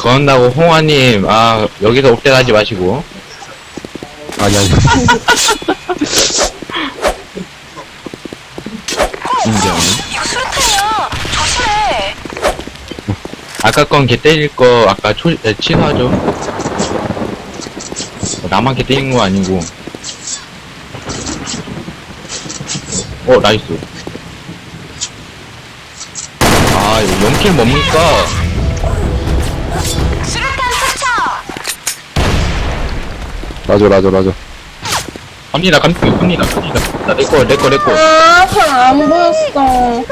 그런다고 홍화님 아 여기서 옥대가지 마시고 아니, 아니. 인정 이거 수류탄이야. 조심해. 아까 건 개 때릴 거 아까 초, 에, 취소하죠 나만 개 때린 거 아니고 어 나이스 아 이거 연킬 뭡니까. 라죠, 라죠, 라죠. 갑니다 갑니다 갑니다 갑니다 내꺼 내꺼 내꺼 아, 잘안 보였어.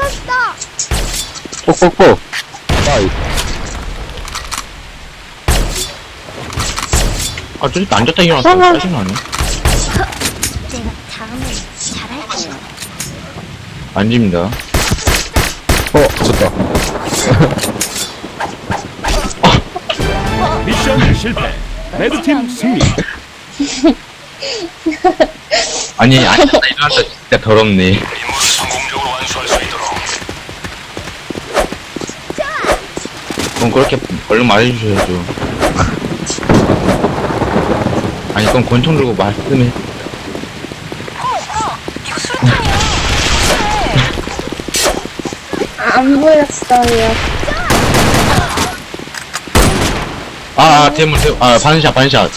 폭폭폭. 빠이. 아 저렇게 안 좋다 일어났어 짜증나네 제가 다음에 잘할게요. 안 집니다 어, 졌다. 미션 실패. 레드팀 승리. 아니 안 좋다 일어났다 진짜 더럽네 그럼 그렇게 얼른 말해주셔야죠. 아니, 그럼 권총 들고 말씀해. 안 보였어요. 아, 아, 대문, 대문, 아, 반샷, 반샷.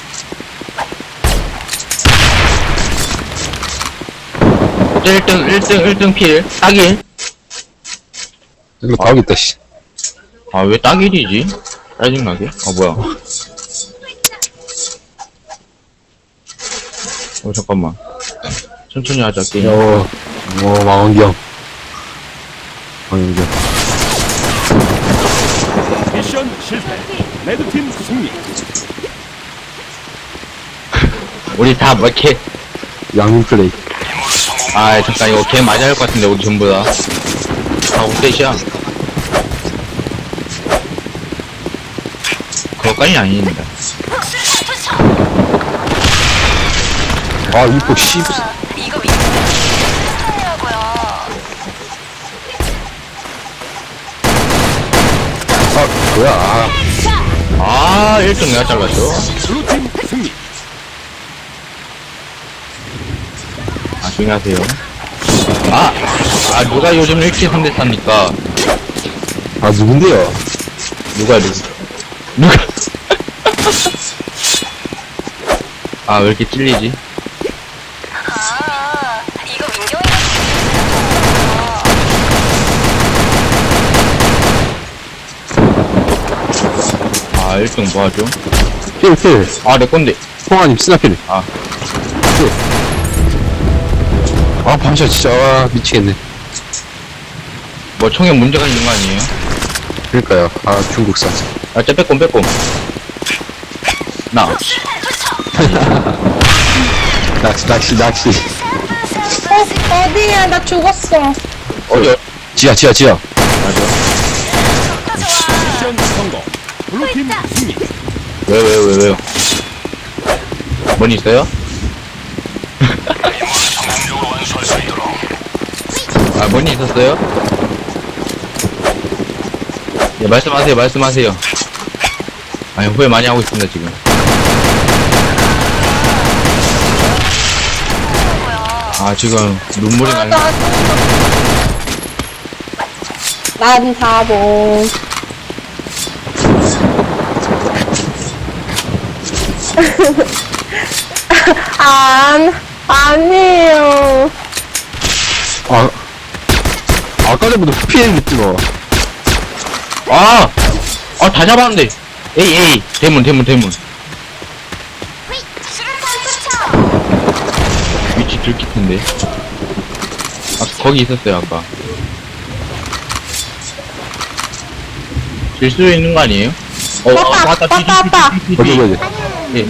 일등일등일등 필. 딱일. 이거 다 오겠다, 씨. 아, 왜 딱일이지? 짜증나게? 아, 뭐야. 어, 잠깐만. 천천히 하자, 게임. 어, 어, 망원경. 망원경. 미션 실패. 레드팀 승리. 우리 다, 뭐, 이렇게. 양민 플레이. 아, 잠깐, 이거 개 맞아야 할 것 같은데, 우리 전부 다. 다 옥대시야. 그것까지 아닙니다. 아, 이거 씨. 뭐야. 아, 아, 1등 내가 잘랐죠? 블루팀 승리. 아, 조용히 하세요. 아! 아, 누가 요즘 1킬 3대 삽니까? 아, 누군데요? 누가, 누구? 누가? 아, 왜 이렇게 찔리지? 아, 이거 민경이가 아, 1등 뭐 하죠? 필, 필. 아, 내 건데. 홍아님, 스나필. 아. 필. 아, 반샷 진짜, 아, 미치겠네. 뭐 총에 문제가 있는 거 아니에요? 그러니까요. 아, 중국산. 아, 쟤 빼꼼, 빼꼼. 나. 낚시, 낚시, 낚시. 어, 어디야? 나 죽었어. 어디, 지하, 지하, 지하. 맞아. 미션 성공. 블루팀 승리. 왜, 왜, 왜, 왜요? 뭔 있어요? 아, 뭔 일 있었어요? 예, 말씀하세요, 말씀하세요. 아니, 후회 많이 하고 있습니다, 지금. 아, 지금 눈물이 아, 나는. 나난 바보. 안, 아니에요. 아, 아까 전부터 피했는데, 뭐. 아! 아, 다 잡았는데! 에이, 에이! 대문, 대문, 대문. 위치 들킬 텐데. 아, 거기 있었어요, 아까. 질수 있는 거 아니에요? 어, 어, 왔다, 왔다, 왔다, 왔다. 어디, 뒤. 어디? 예.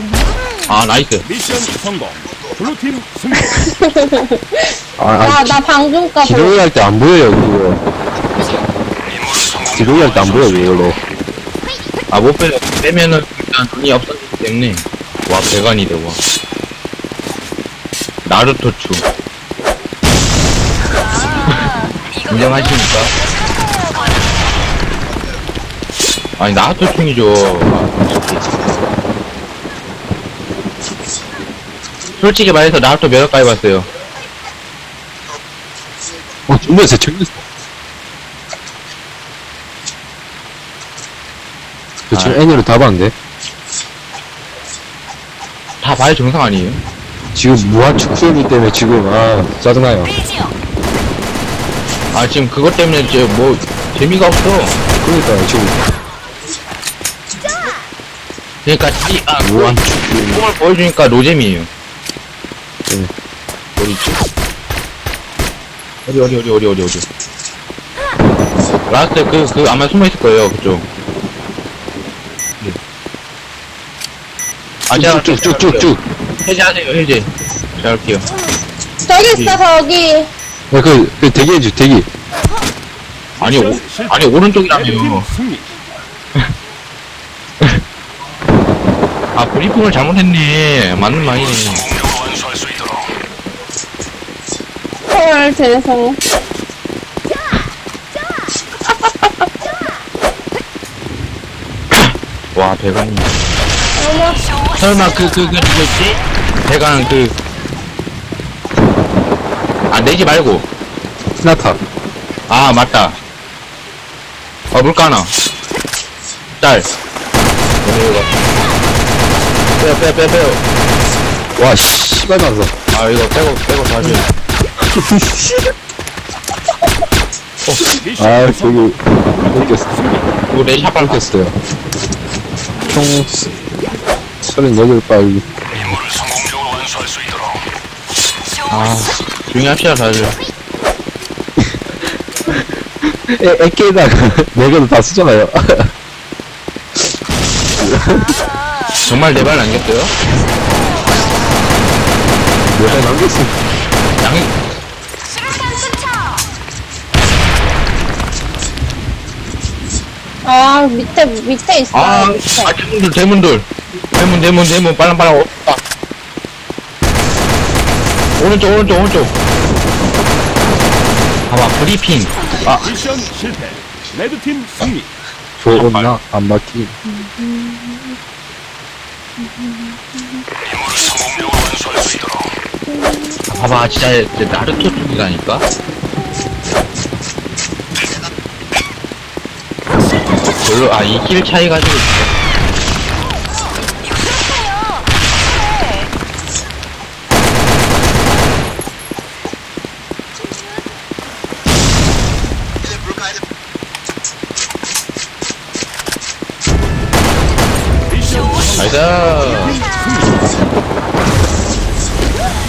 아, 나이스. 미션 성공. 블루팀 승리. 아, 나, 아, 나 방금 까지. 기록이 할 때 안 보여요, 그거. 기록이 할 때 안 보여, 이걸로. 아, 못 빼, 빼면은 일단 돈이 없어지기 때문에. 와, 배관이 돼, 와. 나루토 추. 아, 이거 인정하십니까? 아니, 나도 총이죠. 아, 솔직히. 말해서 나도 몇 억까지 봤어요. 어, 준비했어, 챙겼어. 저 지금 아. 애니를 다 봤는데? 다 봐야 정상 아니에요? 지금 무한축 수업이 때문에 지금, 아, 짜증나요. 아, 지금 그것 때문에 이제 뭐, 재미가 없어. 그러니까요, 지금 그러니까, 이, 아, 무한축 수업이. 총을 보여주니까 노잼이에요. 네. 어디지? 어디, 어디, 어디, 어디, 어디, 어디. 라스트, 그, 그, 아마 숨어 있을 거예요, 그쪽. 네. 아, 제가. 쭉쭉쭉쭉. 해제하세요, 해제. 제가 할게요. 저기 있어, 저기. 야, 그, 그, 대기해줘, 대기. 아니, 오, 아니, 오른쪽이라며. 승리. 아, 브리핑을 잘못했네. 맞는 말이네. 성공적으로 완수할 수 있도록 헐, 죄송. 와, 대강이. 어머, 설마 그, 그, 그, 누구였지? 대강 그. 아, 내지 말고. 스나타. 아, 맞다. 어, 물가 하나. 딸. 빼요, 빼요, 빼요, 빼요. 와, 씨, 씨발 났어. 아, 이거 빼고, 빼고 다시. 아, 성공. 저기, 끊겼어. 이거 내 샷발 끊겼어요. 총, 38발. 임무를 성공적으로 완수할 수 있도록 아, 조용히 합시다, 다들. 애, 애끼에다가, 네 개도 다 쓰잖아요. 정말 내발 남겼어요? 내가 남겼어. 양 아, 밑에, 밑에 있어. 아, 밑에. 아, 대문들, 대문들. 대문, 대문, 대문, 빨랑, 빨랑, 없다. 오른쪽, 오른쪽, 오른쪽. 봐봐, 브리핑. 아, 미션 실패. 레드팀 승리. 좋나? 안 막히. 있도록 봐봐, 진짜, 진짜 나루토 쪽이라니까? 별로, 아, 이길 차이 가지고 있어. 나이스.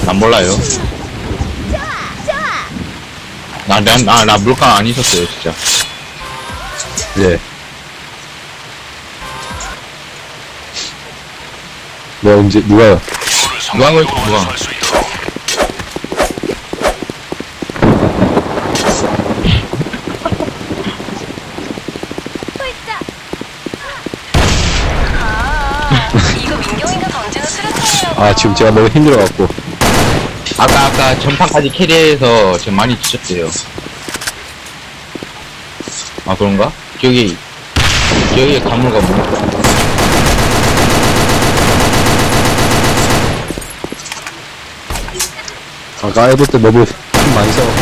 난 몰라요. 나, 나, 나, 나 물가 안 있었어요, 진짜. 네. 네, 언제, 누가요? 임무를 누가 아, 지금 제가 너무 힘들어갖고. 아까, 아까 전판까지 캐리해서 지금 많이 지쳤대요. 아, 그런가? 기억이, 기억이 가물가물. 아까 해볼 때 너무 힘 많이 써갖고.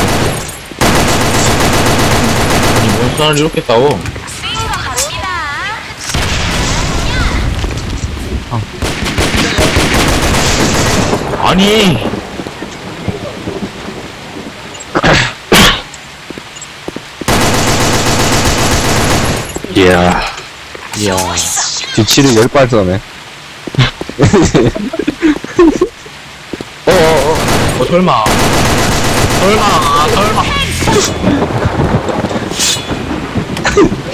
아니, 몬스터를 이렇게 싸워. 거 갑니다. 아니! 이야. 이야. 뒤치를 열발 써네. 어, 설마. 설마, 설마.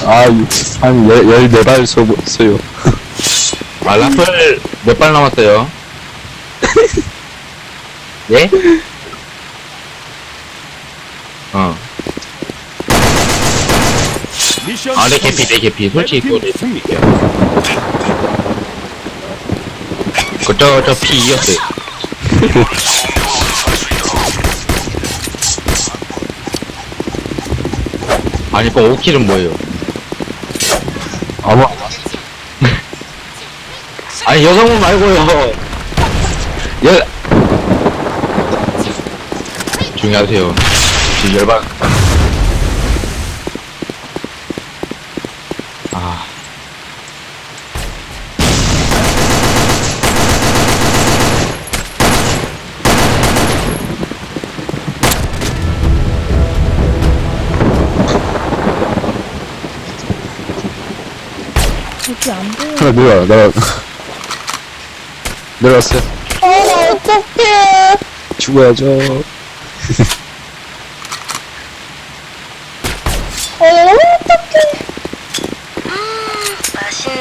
아, 이- 한 열, 열네 발 쏘, 쏘요. 아, 라플 몇 발 남았어요? 예? 어. 아, 내 성공. 개피, 내 개피. 솔직히 그거 내 승리. 그, 저, 저피 이겼어요. 아니, 그 5킬은 뭐예요? 아마 아니, 여성분 말고요. 여, 조용히 하세요. 지금 열받, 하나 내려와 나 내려왔어요 어, 나 어떡해. 죽어야죠 어, 어떡해. 맛있는.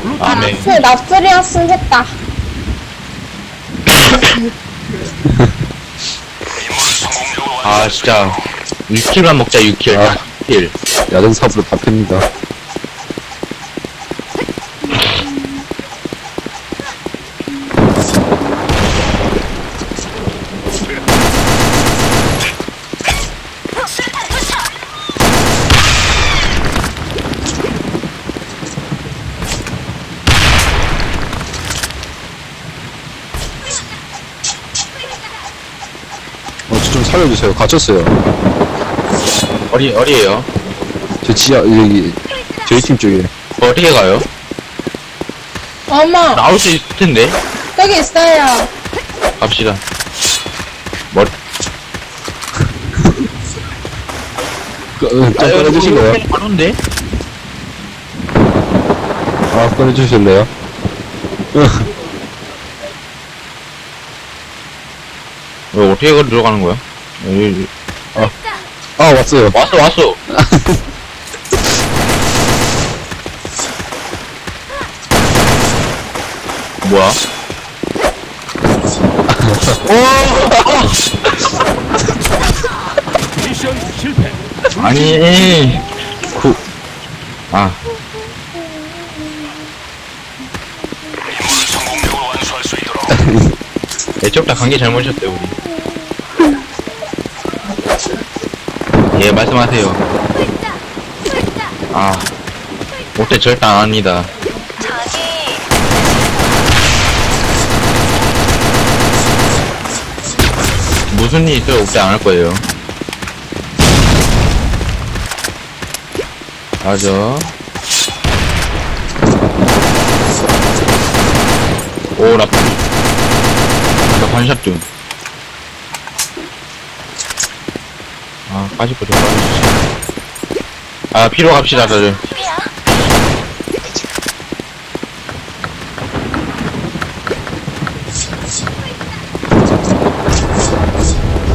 블루팀 아멘. 그 납쓰리였으면 했다. 아, 진짜. 6킬만 먹자, 6킬. 아. 6킬. 야전삽으로 다 팹니다. 어, 저 좀 살려주세요. 갇혔어요 어디, 어디에요? 저 지하 여기 저희 팀 쪽에 어떻게 가요? 어머, 나올 수 있을 텐데. 저기 있어요. 갑시다. 머리. 그, 어, 좀 꺼내주실래요? 바로인데? 아 꺼내주실래요? 왜 어떻게 가- 들어가는 거야? 여기, 아 왔어요 왔어, 왔어. 뭐야? 미션 실패. 아니, 구, 아, 다 관계 잘못이었대요, 우리. 말씀하세요. 아, 못해 절대 안 합니다. 무슨 일 있어요? 옥대 안할 거예요. 맞아. 오, 나, 나 반샷 좀. 아, 빠질 거좀 빠져주지. 아, 피로 갑시다, 다들.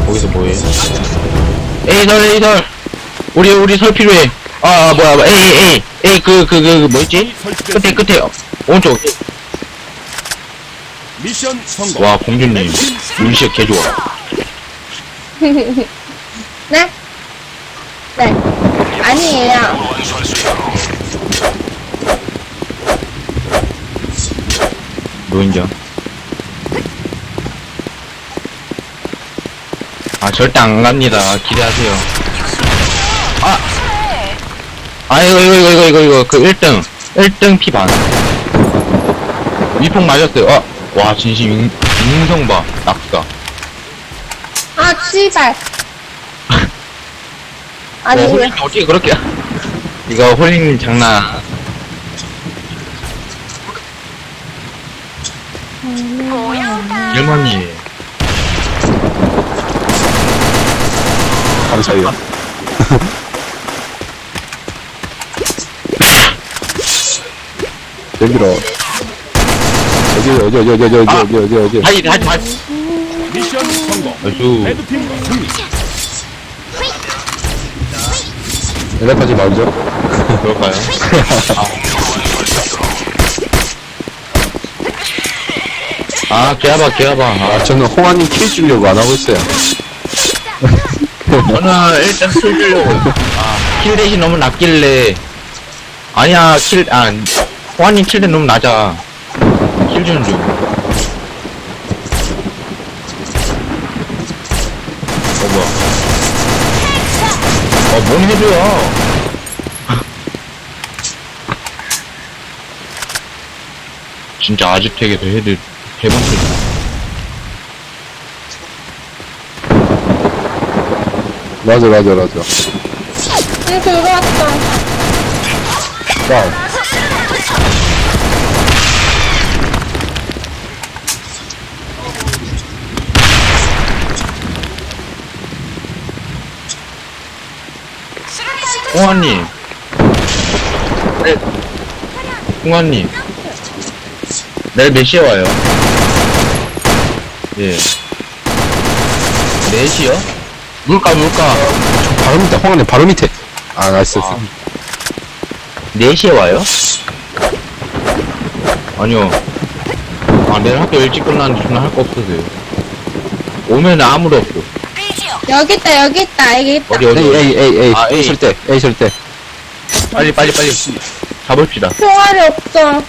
거기서 뭐해? 에이설, 에이설! 우리, 우리 설 필요해. 아, 아, 뭐야, 뭐야, 에이, 에이, 에이, 그, 그, 그, 그, 뭐 있지? 끝에, 끝에, 오른쪽. 미션 성공. 와, 공주님. 눈시력 개 좋아. 네? 네. 아니에요. 노인정. 아, 절대 안 갑니다. 기대하세요. 아! 아, 이거, 이거, 이거, 이거, 이거, 이거, 그 1등. 1등 피반. 위폭 맞았어요. 아! 와, 진심, 융, 융성 봐. 낙사. 아, 씨발. 아니, 어, 왜, 홀링 어떻게 그렇게. 이거 홀링 장난. 모양다 일머니. 감사해요 여기로 여기 여기 여기 여기 여기 아. 여기 여기 여기 하이, 하이, 하이. 미션 성공. 아주. 레드팀 승리. 연락하지 말죠 그럴까요? 아, 개아봐, 개아봐. 아, 아 저는 홍아님 킬 주려고 안 하고 있어요 저는 일단 킬 주려고. 아, 킬 대신 너무 낮길래. 아니야, 킬, 아, 호환님 킬 대 너무 낮아. 킬 주는 중. 어, 뭐야. 어, 뭔 해줘요? 진짜 아지텍에서 헤드 대본 쳐줘. 맞아, 맞아, 맞아. 응, 들어왔다. 다운. 홍아님. 네. 홍아님. 내일 몇 시에 와요? 예. 4시요? 물가, 물가. 바로 밑에, 홍안님 바로 밑에. 아, 나이스. 4시에 와요? 아니요. 아, 내일 학교 일찍 끝나는데 저는 할거 없어서요. 오면 아무도 없고. 여기 있다, 여기 있다, 여기 있다. 어디, 어디, 어디? A, A, A. 아, 때, A 설 때. 빨리, 빨리, 빨리. 가봅시다. 총알이 없어.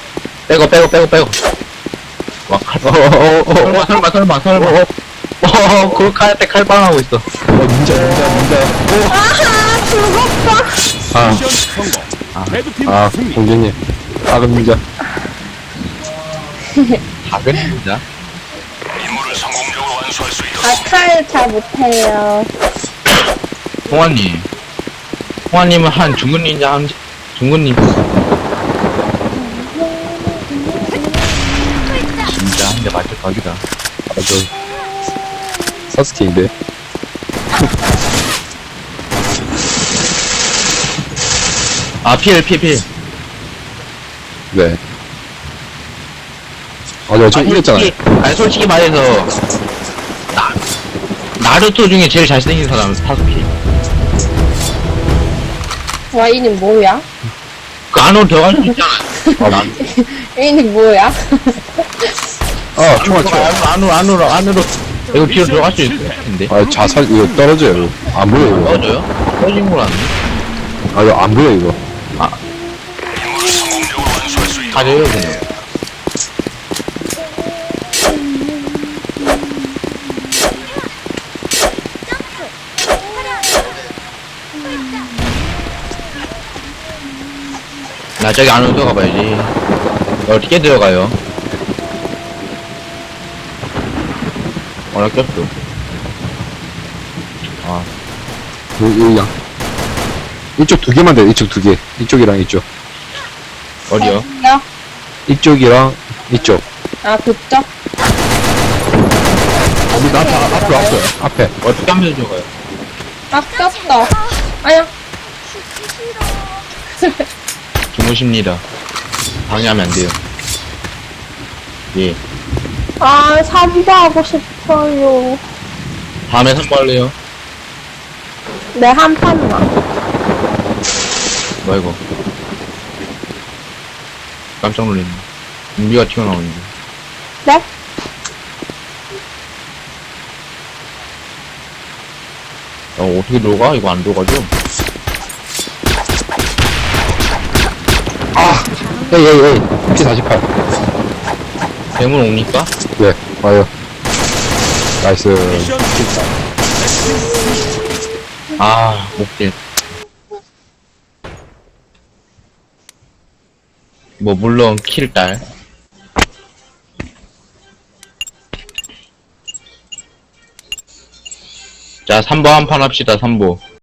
빼고, 빼고, 빼고, 빼고. 와, 칼, 어, 어, 어, 어, 설마, 설마, 설마, 설마. 어, 어, 어, 그 칼한테 칼빵하고 있어. 어, ninja, ninja, ninja. 아하, 죽었어. 아, 미션 성공. 레드팀 아, 승리. 공주님. 작은 ninja. 작은 진짜. 아, 칼잘 못해요. 홍아님. 홍아님은 한 중근 닌자 한, 중근 닌자. 진짜 한 대 맞을 각이다. 아, 저. 사스케인데. 아, 필, 필, 필. 네. 아, 내가 지금 이랬잖아요. 솔직히, 아니, 솔직히 말해서, 나, 나루토 중에 제일 잘생긴 사람은 사스키. 와, 이는 뭐야? 그 안으로 들어갈 수 있잖아. 아, 이는 뭐야? 아, 총알, 총알. 안으로, 안으로, 안으로, 안으로. 이거 뒤로 들어갈 수 있을 텐데. 아, 자살, 이거 떨어져요, 이거. 안 보여, 이거. 떨어져요? 떨어진 걸 아네. 아, 이거 안 보여, 이거. 있도록 가져요, 그냥. 나 저기 안으로 들어가 봐야지. 어떻게 들어가요? 어, 나 꼈어. 아, 여기, 여기, 양. 이쪽 두 개만 돼, 이쪽 두 개. 이쪽이랑 이쪽. 어디요? 야, 이쪽이랑 이쪽. 아, 그쪽? 어디, 나 앞에, 앞에, 앞에. 앞에. 어떻게 하면서 들어가요? 아, 꼈어. 아야, 주무십니다. 방해하면 안 돼요. 예. 아, 삼보하고 싶어요. 다음에 선보할래요? 내한 판만. 뭐야, 이거. 깜짝 놀랐네. 준비가 튀어나오는데. 네? 어, 어떻게 들어가? 이거 안 들어가죠? 에이, 에이, 에이. P48. 대문 옵니까? 네, 와요. 나이스. 아, 목질. 뭐, 물론, 킬딸. 자, 3보 한 판 합시다, 3보.